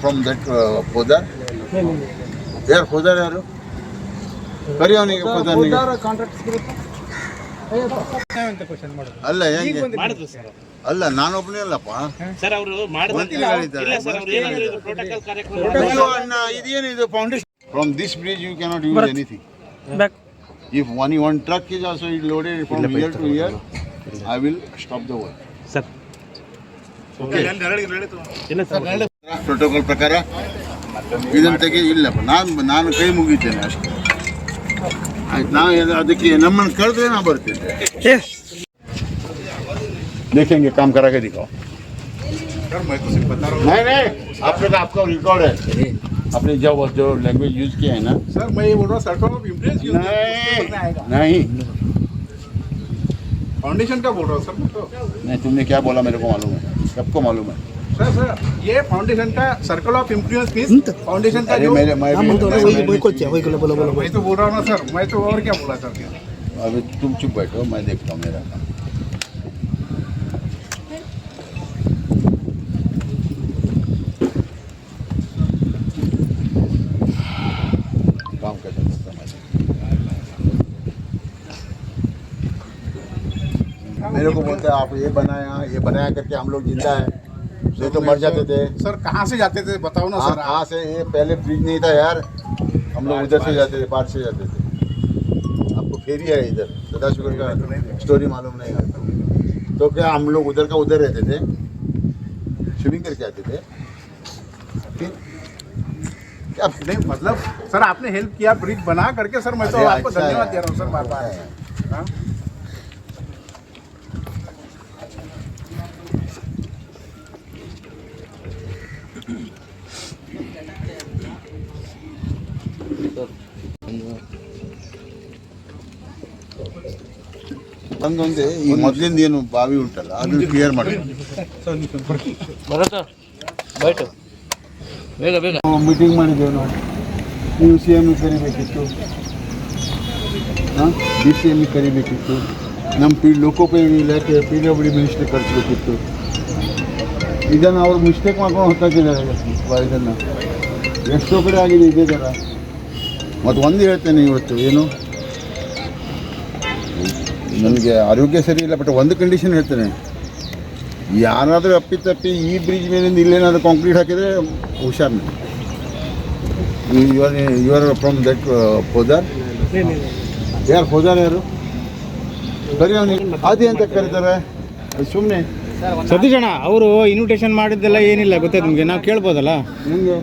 From that Podar ಯಾರು ಪೋದಾರ್ ಯಾರು? ಬರೀ ಅವನಿಗೆ ಪೋದಾರ್ನಿಗೆ ಅಲ್ಲ ಹೆಂಗೆ? ಅಲ್ಲ ನಾನೊಬ್ಬನೇ ಅಲ್ಲಪ್ಪ. ಇದೇನಿದು foundation from this bridge you cannot use anything if one one truck is also it loaded from year to year I will stop the work sir. Okay ಇಲ್ಲ ಸರ್ ಪ್ರೋಟೋಕಾಲ್ ಪ್ರಕಾರ ಇದನ್ನು ತೆಗಿ ಇಲ್ಲಪ್ಪ ನಾನು ನಾನು ಕೈ ಮುಗಿದ್ದೇನೆ ಅಷ್ಟೇ ಆಯ್ತು ನಾವು ಇದು- ಅದಕ್ಕೆ ನಮ್ಮನ್ನು ಕರೆದ್ರೆ ನಾವು ಬರ್ತಿದ್ದೆ देखेंगे काम करा के दिखाओ नहीं नहीं आपने तो आपका रिकॉर्ड है अपने जो जो लैंग्वेज यूज किया है ना सर मैं ये बोल रहा हूँ सर्कल ऑफ इम्प्रेस नहीं नहीं फाउंडेशन का बोल रहा हूँ सर मैं तो नहीं तुमने क्या बोला मेरे को मालूम है सबको मालूम है सर सर ये फाउंडेशन का सर्कल ऑफ़ इन्फ्लुएंस फाउंडेशन का जो मेरे मैं भी मैं मैं- तो बोल रहा हूँ ना सर मैं तो और क्या बोला सर अभी तुम चुप बैठो मैं देखता हूँ मेरा काम। मेरे को बोलते हैं आप ये बनाया ये बनाया करके हम लोग ज़िंदा है। ये तो मर जाते थे। सर कहाँ से जाते थे? बताओ ना हाँ सर। कहाँ से? ये पहले ब्रिज नहीं था यार। हम लोग उधर से जाते थे पार से जाते थे। आपको फेरी है इधर। सदाशिवर का स्टोरी मालूम नहीं है। तो क्या हम लोग उधर का उधर रहते थे? स्विमिंग करके आते थे। फिर क्या नहीं मतलब सर आपने हेल्प किया ब्रिज बना करके सर मैं तो आपको अच्छा धन्यवाद दे रहा हूँ सर बार बार हाँ? ಒಂದೊಂದೇ ಈ ಮೊದಲಿಂದ ಏನು ಬಾವಿ ಉಂಟಲ್ಲ ಅದನ್ನು ಕ್ಲಿಯರ್ ಮಾಡಿ ಬರತ್ತ ಬೈಟು ಬೇಗ ಬೇಗ. ಮೀಟಿಂಗ್ ಮಾಡಿದ್ದೇವೆ ನಾವು ನೀವು ಸಿ ಎಂ ಕರಿಬೇಕಿತ್ತು. ಹಾಂ? ಡಿ ಸಿ ಎಂ ಕರಿಬೇಕಿತ್ತು. ನಮ್ಮ ಪಿ ಲೋಕೋಪಯೋಗಿ ಇಲಾಖೆ ಪಿ ಡಬ್ಲ್ಯೂ ಮಿನಿಸ್ಟ್ರಿ ಕಳಿಸ್ಬೇಕಿತ್ತು ಇದನ್ನು ಅವ್ರು ಮಿಸ್ಟೇಕ್ ಮಾಡ್ಕೊಂಡು ಹೊತ್ತಾಕಿದ್ದಾರೆ ಇದನ್ನು. ಎಷ್ಟೋ ಕಡೆ ಆಗಿದೆ ಇದೇ ಥರ. ಮತ್ತು ಒಂದು ಹೇಳ್ತೇನೆ ಇವತ್ತು ಏನು? ನನಗೆ ಆರೋಗ್ಯ ಸರಿ ಇಲ್ಲ ಬಟ್ ಒಂದು ಕಂಡೀಷನ್ ಹೇಳ್ತೇನೆ. ಯಾರಾದರೂ ಅಪ್ಪಿತಪ್ಪಿ ಈ ಬ್ರಿಡ್ಜ್ ಮೇಲಿಂದ ಇಲ್ಲೇನಾದರೂ ಕಾಂಕ್ರೀಟ್ ಹಾಕಿದರೆ ಹುಷಾರ್ you are you are from that Podar ಯಾರು ಪೋದಾರ್ ಯಾರು? ಸರಿ ಅವನಿಗೆ ಅದೇ ಅಂತ ಕರೀತಾರೆ. ಸುಮ್ಮನೆ ಸತೀಶ್ ಅಣ್ಣ ಅವರು ಇನ್ವಿಟೇಷನ್ ಮಾಡಿದ್ದೆಲ್ಲ ಏನಿಲ್ಲ ಗೊತ್ತಾಯ್ತು ನಿಮಗೆ? ನಾವು ಕೇಳ್ಬೋದಲ್ಲ? ನಿಮಗೆ?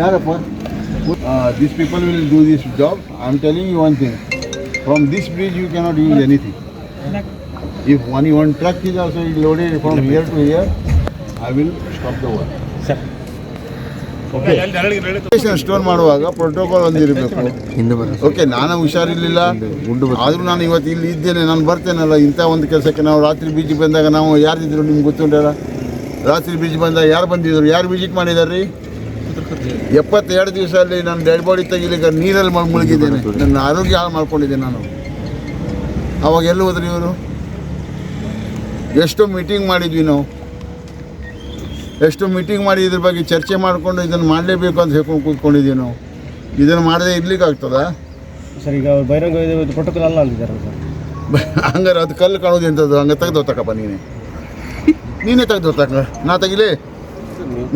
ಯಾರಪ್ಪ? This people will do this job I am telling you one thing from this bridge, you cannot use anything. If one, one truck is also loaded from here to here, I will stop the work. Sir. Store ಮಾಡುವಾಗ protocol ಒಂದಿರಬೇಕು okay ನಾನು ಹುಷಾರಿರ್ಲಿಲ್ಲ. ಆದರೂ ನಾನು ಇವತ್ತು ಇಲ್ಲಿ ಇದ್ದೇನೆ ನಾನು ಬರ್ತೇನಲ್ಲ ಇಂಥ ಒಂದು ಕೆಲಸಕ್ಕೆ ನಾವು ರಾತ್ರಿ ಬೀಚಿಗೆ ಬಂದಾಗ ನಾವು ಯಾರಿದ್ರು ನಿಮ್ಗೆ ಗೊತ್ತುಂಟಲ್ಲ? ರಾತ್ರಿ ಬೀಚ್ ಬಂದಾಗ ಯಾರು ಬಂದಿದ್ರು? ಯಾರು ವಿಸಿಟ್ ಮಾಡಿದಾರೆ ರೀ ಎಪ್ಪತ್ತೆರಡು ದಿವಸ ಅಲ್ಲಿ ನಾನು ಡೆಡ್ ಬಾಡಿ ತೆಗಿಲಿಕ್ಕೆ ನೀರಲ್ಲಿ ಮಳ್ ಮುಳುಗಿದ್ದೇನೆ. ನನ್ನ ಆರೋಗ್ಯ ಹಾಳು ಮಾಡ್ಕೊಂಡಿದ್ದೇನೆ ನಾನು. ಅವಾಗ ಎಲ್ಲಿ ಹೋದ್ರಿ ಇವರು? ಎಷ್ಟು ಮೀಟಿಂಗ್ ಮಾಡಿದ್ವಿ ನಾವು. ಎಷ್ಟು ಮೀಟಿಂಗ್ ಮಾಡಿ ಇದ್ರ ಬಗ್ಗೆ ಚರ್ಚೆ ಮಾಡಿಕೊಂಡು ಇದನ್ನು ಮಾಡಲೇಬೇಕು ಅಂತ ಹೇಳ್ಕೊಂಡು ಕೂತ್ಕೊಂಡಿದ್ದೀವಿ ನಾವು. ಇದನ್ನು ಮಾಡದೆ ಇರ್ಲಿಕ್ಕೆ ಆಗ್ತದಾ? ಸರ್ ಈಗ ಬಹಿರಂಗ ಪ್ರೋಟೋಕಾಲ್ ಅಲ್ಲ ಅಂದಿದ್ದಾರೆ ಸರ್. ಹಂಗಾರೆ ಅದು ಕಲ್ಲು ಕಾಣೋದು ಎಂಥದ್ದು ಹಂಗೆ ತೆಗೆದು ನೀನೇ ನೀನೆ. ನೀನೇ ತೆಗೆದು ಹೋಗ್ತಕ್ಕ? ನಾ ತೆಗಿಲಿ?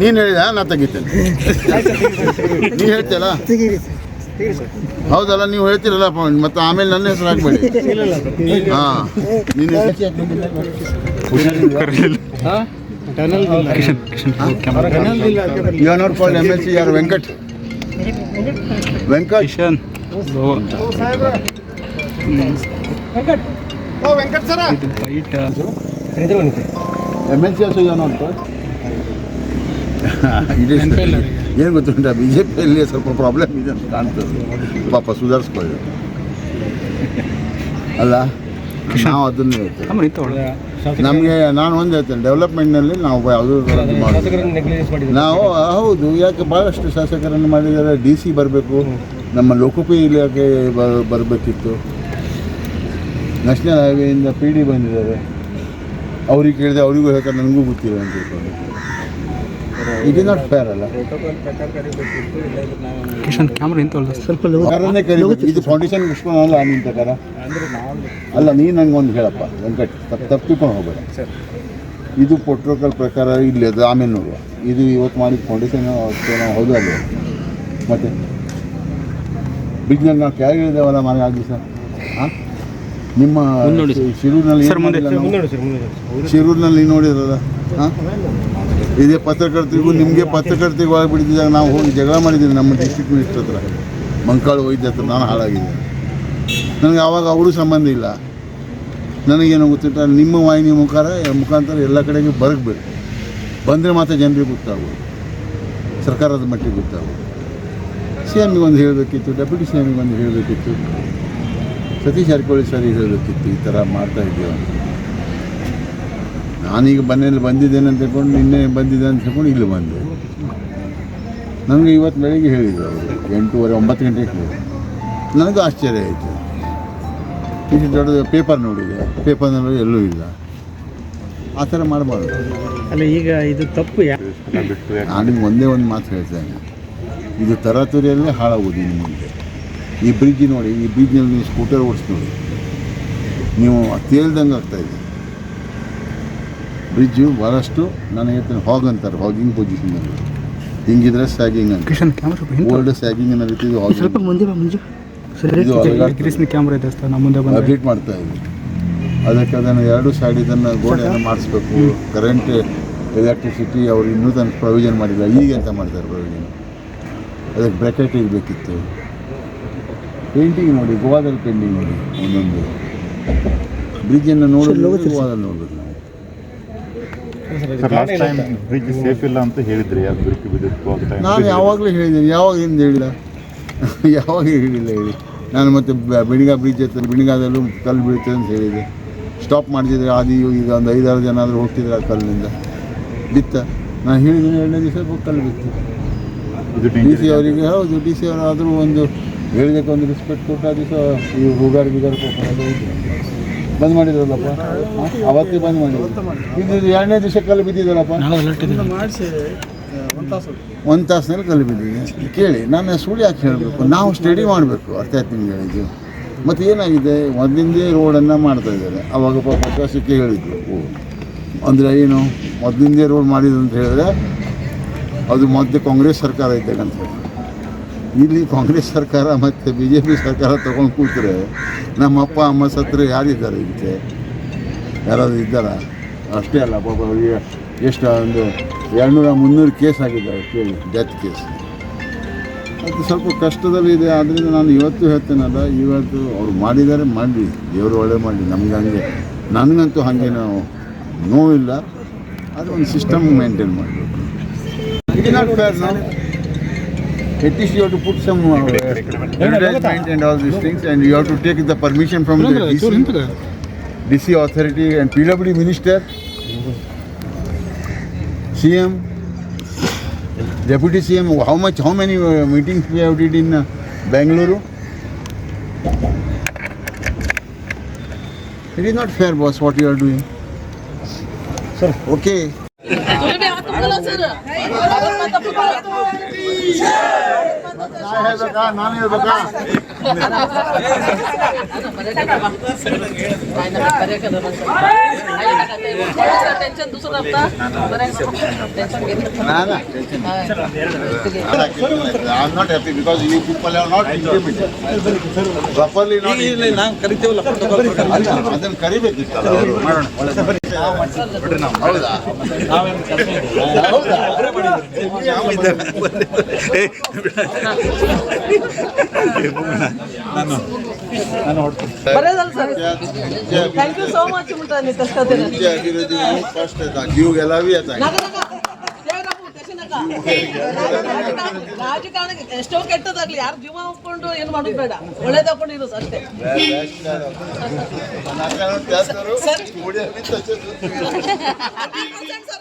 ನೀನು ಹೇಳಿದ ನಾ ತೆಗಿತೇನೆ. ನೀ ಹೇಳ್ತೀಯಲ್ಲ? ಹೌದಲ್ಲ ನೀವು ಹೇಳ್ತೀರಲ್ಲ ಮತ್ತೆ ಆಮೇಲೆ ನನ್ನ ಹೆಸರು ಹಾಕ್ಬೇಡಿ. ಹಾಂ ಯು ಎಂ ಎಲ್ ಸಿ ಯಾರು? ವೆಂಕಟ್. ವೆಂಕಟ್. ಸರ್ ಓ Venkat M L C also ಅಂತ ಇದೆ ಏನು ಗೊತ್ತುಂಟ? ಬಿ ಜೆ ಪಿಯಲ್ಲಿ ಸ್ವಲ್ಪ ಪ್ರಾಬ್ಲಮ್ ಇದೆ ಅಂತ ಕಾಣ್ತದೆ. ಪಾಪ ಸುಧಾರಿಸ್ಕೊಳ್ಳಿ ಅಲ್ಲ ನಾವು ಅದನ್ನು ಹೇಳ್ತೇವೆ. ನಮಗೆ ನಾನು ಒಂದು ಹೇಳ್ತೇನೆ ಡೆವಲಪ್ಮೆಂಟ್ನಲ್ಲಿ ನಾವು ಯಾವುದೂ ನಾವು ಹೌದು ಯಾಕೆ ಭಾಳಷ್ಟು ಶಾಸಕರನ್ನು ಮಾಡಿದ್ದಾರೆ ಡಿ ಸಿ ಬರಬೇಕು. ನಮ್ಮ ಲೋಕೋಪಯೋಗಿ ಇಲಾಖೆ ಬರಬೇಕಿತ್ತು. ನ್ಯಾಷನಲ್ ಹೈವೇಯಿಂದ ಪಿ ಡಿ ಬಂದಿದ್ದಾರೆ. ಅವ್ರಿಗೆ ಕೇಳಿದೆ ಅವರಿಗೂ ಹೇಳ್ತಾರೆ ನನಗೂ ಗೊತ್ತಿಲ್ಲ ಅಂತ ಹೇಳ್ಕೊಂಡು. ಇಸ್ ನಾಟ್ ಫೇರ್ ಅಲ್ಲ. ಕಿಶನ್ ಕ್ಯಾಮ್ರಾ ಇಂತ ಸ್ವಲ್ಪ ಕರನೇ ಕರಿಬೇಕು? ಇದು ಫೌಂಡೇಶನ್ ಮುಗಿಸ್ಕೊಳಲ್ಲ ನಿನ್ನ ಪ್ರಕಾರ? ಅಲ್ಲ ನೀನು ನಂಗೆ ಒಂದು ಹೇಳಪ್ಪ ವೆಂಕಟ್ ತಪ್ಪು ತಪ್ಪಿಕೊಂಡು ಹೋಗಬೇಡ. ಇದು ಪ್ರೋಟೋಕಾಲ್ ಪ್ರಕಾರ ಇಲ್ಲಿ ಅದು ಆಮೇಲೆ ನೋಡುವ. ಇದು ಇವತ್ತು ಮಾಡಿದ ಫೌಂಡೇಶನ್ ನಾವು ಹೌದು ಅಲ್ಲ ಮತ್ತೆ? ಬಿಜ್ನಲ್ಲಿ ನಾವು ಕೆಳಗೆ ಇಳಿದೇವಲ್ಲ ಮನೆ ಆಗಲಿ ಸರ್ ಹಾಂ ನಿಮ್ಮ ಶಿರೂರಿನಲ್ಲಿ? ಶಿರೂರಿನಲ್ಲಿ ನೋಡಿದ್ರಲ್ಲ ಹಾಂ ಇದೇ ಪತ್ರಕರ್ತರಿಗೂ ನಿಮಗೆ ಪತ್ರಕರ್ತರಿಗೂ ಆಗಿಬಿಟ್ಟಿದ್ದಾಗ ನಾವು ಹೋಗಿ ಜಗಳ ಮಾಡಿದ್ದೀನಿ ನಮ್ಮ ಡಿಸ್ಟ್ರಿಕ್ಟ್ ಮಿನಿಸ್ಟರ್ ಹತ್ರ. ಮಂಕಾಳು ವೈದ್ಯ ಹತ್ರ ನಾನು ಹಾಳಾಗಿದ್ದೆ. ನನಗೆ ಆವಾಗ ಅವರು ಸಂಬಂಧ ಇಲ್ಲ. ನನಗೇನು ಗೊತ್ತಿಲ್ಲ. ನಿಮ್ಮ ವಾಹಿನಿ ಮುಖಾರ, ಮುಖಾಂತರ ಎಲ್ಲ ಕಡೆಗೆ ಬರಗಬೇಕು. ಬಂದರೆ ಮಾತ್ರ ಜನರಿಗೆ ಗೊತ್ತಾಗೋದು ಸರ್ಕಾರದ ಮಟ್ಟಿಗೆ ಗೊತ್ತಾಗೋದು ಸಿ ಎಮ್ಗೆ ಒಂದು ಹೇಳಬೇಕಿತ್ತು ಡೆಪ್ಯೂಟಿ ಸಿ ಎಮ್ಗೆ ಒಂದು ಹೇಳಬೇಕಿತ್ತು. ಸತೀಶ್ ಜಾರಕಿಹೊಳಿ ಸರಿ ಹೇಳಬೇಕಿತ್ತು. ಈ ಥರ ಮಾಡ್ತಾ ಇದ್ದೀವಿ ನಾನೀಗ ಮನೇಲಿ ಬಂದಿದ್ದೇನೆ ಅಂತ ಹೇಳ್ಕೊಂಡು ನಿನ್ನೆ ಬಂದಿದ್ದೆ ಅಂತ ಹೇಳ್ಕೊಂಡು ಇಲ್ಲಿ ಬಂದೆ. ನನಗೆ ಇವತ್ತು ಬೆಳಿಗ್ಗೆ ಹೇಳಿದ್ರು ಅವರು ಎಂಟೂವರೆ ಒಂಬತ್ತು ಗಂಟೆಗೆ ಹೇಳಿದ್ರು. ನನಗೂ ಆಶ್ಚರ್ಯ ಆಯಿತು. ಇಷ್ಟು ದೊಡ್ಡದು ಪೇಪರ್ ನೋಡಿದೆ. ಪೇಪರ್ನಲ್ಲಿ ಎಲ್ಲೂ ಇಲ್ಲ. ಆ ಥರ ಮಾಡಬಾರ್ದು. ಅಲ್ಲ ಈಗ ಇದು ತಪ್ಪು ನಾನು ನಿಮ್ಗೆ ಒಂದೇ ಒಂದು ಮಾತು ಹೇಳ್ತೇನೆ. ಇದು ತರಾತುರಿಯಲ್ಲೇ ಹಾಳಾಗೋದು ಇನ್ನು ಮುಂದೆ. ಈ ಬ್ರಿಡ್ಜ್ ನೋಡಿ ಈ ಬ್ರಿಡ್ಜ್ನಲ್ಲಿ ನೀವು ಸ್ಕೂಟರ್ ಓಡಿಸಿ ನೋಡಿ. ನೀವು ತೇಲ್ದಂಗೆ ಆಗ್ತಾಯಿದೆ ಬ್ರಿಡ್ಜು ಭಾಳಷ್ಟು ನಾನು ಹೇಳ್ತೇನೆ ಹಾಗ್ ಅಂತಾರೆ ಹಾಗಿಂಗ್ ಪೊಸಿಷನಲ್ಲಿ ಹಿಂಗಿದ್ರೆ ಸ್ಯಾಗಿಂಗ್ ಅಂತ. ಕಿಶನ್ ಕ್ಯಾಮ್ರಾ ಓಲ್ಡ್ ಸ್ಯಾಗಿಂಗ್ ಅನ್ನೋ ರೀತಿ ಇದು ಸ್ವಲ್ಪ ಮುಂದೆ ಬಾ ಮುಂಜು. ಸರಿ ಕ್ಯಾಮ್ರಾ ಇದೆ ನಮ್ಮ ಮುಂದೆ ಬಂದು ಅಪ್ಡೇಟ್ ಮಾಡ್ತಾ ಇದ್ದೀವಿ ಅದಕ್ಕೆ ಅದನ್ನು ಎರಡು ಸೈಡ್ ಇದನ್ನು ಗೋಡೆಯನ್ನು ಮಾಡಿಸ್ಬೇಕು. ಕರೆಂಟ್ ಎಲೆಕ್ಟ್ರಿಸಿಟಿ ಅವರು ಇನ್ನೂ ತನ್ನ ಪ್ರೊವಿಷನ್ ಮಾಡಿಲ್ಲ. ಈಗ ಅಂತ ಮಾಡ್ತಾರೆ ಪ್ರೊವಿಷನ್ ಅದಕ್ಕೆ ಬ್ರ್ಯಾಕೆಟ್ ಇರಬೇಕಿತ್ತು ಪೇಂಟಿಂಗ್ ನೋಡಿ ಗೋವಾದಲ್ಲಿ ಪೇಂಟಿಂಗ್ ನೋಡಿ ಒಂದೊಂದು. ಬ್ರಿಡ್ಜನ್ನು ನೋಡೋದು ಗೋವಾದಲ್ಲಿ ನೋಡಬೇಕು ನಾವು. Sir last time bridge safe ಇಲ್ಲ ಅಂತ ಹೇಳಿದ್ರಿ ಅದು ಬಿರುಕು ಬಿದ್ದಿತ್ತು ಅಂತ ನಾನು ಯಾವಾಗಲೂ ಹೇಳಿದ್ದೀನಿ ಯಾವಾಗ ಹಿಂದೆ ಹೇಳಿಲ್ಲ? ಯಾವಾಗ ಹೇಳಿಲ್ಲ ಹೇಳಿ. ನಾನು ಮತ್ತೆ ಬಿಣಿಗ ಬ್ರಿಡ್ಜ್ ಹತ್ರ ಬಿಣಿಗಾದಲ್ಲೂ ಕಲ್ಲು ಬೀಳುತ್ತೆ ಅಂತ ಹೇಳಿದೆ. ಸ್ಟಾಪ್ ಮಾಡಿಸಿದ್ರೆ ಆದಿ ಈಗ ಒಂದು ಐದಾರು ಜನ ಆದರೂ ಹೋಗ್ತಿದ್ರು ಆ ಕಲ್ಲಿನಿಂದ. ಬಿತ್ತ. ನಾನು ಹೇಳಿದ್ದೀನಿ ಎರಡನೇ ದಿವಸ ಕಲ್ಲು ಬಿತ್ತು. ಇದು ಡಿ ಸಿ ಅವರಿಗೆ ಹೌದು ಡಿ ಸಿ ಅವರಾದರೂ ಒಂದು ಹೇಳಿದಕ್ಕೆ ಒಂದು ರೆಸ್ಪೆಕ್ಟ್ ಕೊಟ್ಟು ಆ ದಿವಸ ಈ ಹುಗಾರ್ ಬಿಗಾರ್ ಬಂದ್ ಮಾಡಿದ್ರಲ್ಲಪ್ಪ? ಅವತ್ತೇ ಬಂದ್ ಮಾಡಿದ್ರು. ಇದು ಎರಡನೇ ದಿವಸ ಕಲ್ಲು ಬಿದ್ದಿದ್ದಾರಪ್ಪ? ನಾವು ಅಲರ್ಟ್ ಇದೆ ಒಂದು ತಾಸಿನಲ್ಲಿ ಕಲ್ಲು ಬಿದ್ದಿದೆ. ಕೇಳಿ ನಾನು ಸುಳ್ಳು ಯಾಕೆ ಹೇಳಬೇಕು? ನಾವು ಸ್ಟಡಿ ಮಾಡಬೇಕು ಅರ್ಥ ಆಯ್ತು ನಿಮ್ಗೆ ಹೇಳಿದ್ದು ಮತ್ತು ಏನಾಗಿದೆ? ಮೊದಲಿಂದೇ ರೋಡನ್ನು ಮಾಡ್ತಾ ಇದ್ದಾರೆ. ಅವಾಗ ಪಾಪ ಪ್ರಕಾಶಕ್ಕೆ ಹೇಳಿದ್ರು. ಅಂದರೆ ಏನು? ಮೊದಲಿಂದೇ ರೋಡ್ ಮಾಡಿದ್ರು ಅಂತ ಹೇಳಿದ್ರೆ ಅದು ಮೊದಲು ಕಾಂಗ್ರೆಸ್ ಸರ್ಕಾರ ಇದ್ದಾಗಂತ ಹೇಳಿ ಇಲ್ಲಿ ಕಾಂಗ್ರೆಸ್ ಸರ್ಕಾರ ಮತ್ತು ಬಿ ಜೆ ಪಿ ಸರ್ಕಾರ ತೊಗೊಂಡು ಕೂತ್ರೆ ನಮ್ಮ ಅಪ್ಪ ಅಮ್ಮ ಸತ್ರ ಯಾರಿದ್ದಾರೆ ಇದಕ್ಕೆ? ಯಾರಾದರೂ ಇದ್ದಾರಾ? ಅಷ್ಟೇ ಅಲ್ಲ ಪಾಪ ಅವರಿಗೆ ಎಷ್ಟು ಒಂದು ಎರಡುನೂರ ಮುನ್ನೂರು ಕೇಸ್ ಆಗಿದ್ದಾರೆ ಕೇಳಿ. Death case. ಅದು ಸ್ವಲ್ಪ ಕಷ್ಟದಲ್ಲಿದೆ ಆದ್ದರಿಂದ ನಾನು ಇವತ್ತು ಹೇಳ್ತೇನಲ್ಲ ಇವತ್ತು ಅವ್ರು ಮಾಡಿದ್ದಾರೆ ಮಾಡಿ ದೇವರು ಒಳ್ಳೆ ಮಾಡಿ ನಮ್ಗೆ ಹಂಗೆ ನನಗಂತೂ ಹಾಗೆ ನಾವು ನೋವಿಲ್ಲ. ಅದು ಒಂದು ಸಿಸ್ಟಮ್ ಮೇಂಟೈನ್ ಮಾಡಬೇಕು. At least you have to put some uh, advertisement and all these things and you have to take the permission from the DC, DC authority and PWD minister, CM, deputy CM. How much, how many uh, meetings we have did in uh, Bangalore? It is not fair, boss, what you are doing. Sir, okay. ನಾನು ಹೇಳ್ಬೇಕಾ tension because you people are not intimidate properly not ಅದನ್ನು ಕರಿಬೇಕಿತ್ತು ಮಾಡೋಣ. ನಾನು ನಾನು ಹೊಡ್ತೀನಿ thank you so ರಾಜಕಾರಣ ಎಷ್ಟೋ ಕೆಟ್ಟದಾಗ್ಲಿ ಯಾರು ಜೀವ ಹಾಕೊಂಡು ಏನ್ ಮಾಡೋದು ಬೇಡ ಒಳ್ಳೇದಾಕೊಂಡಿರೋದು ಅಷ್ಟೇ ಸರ್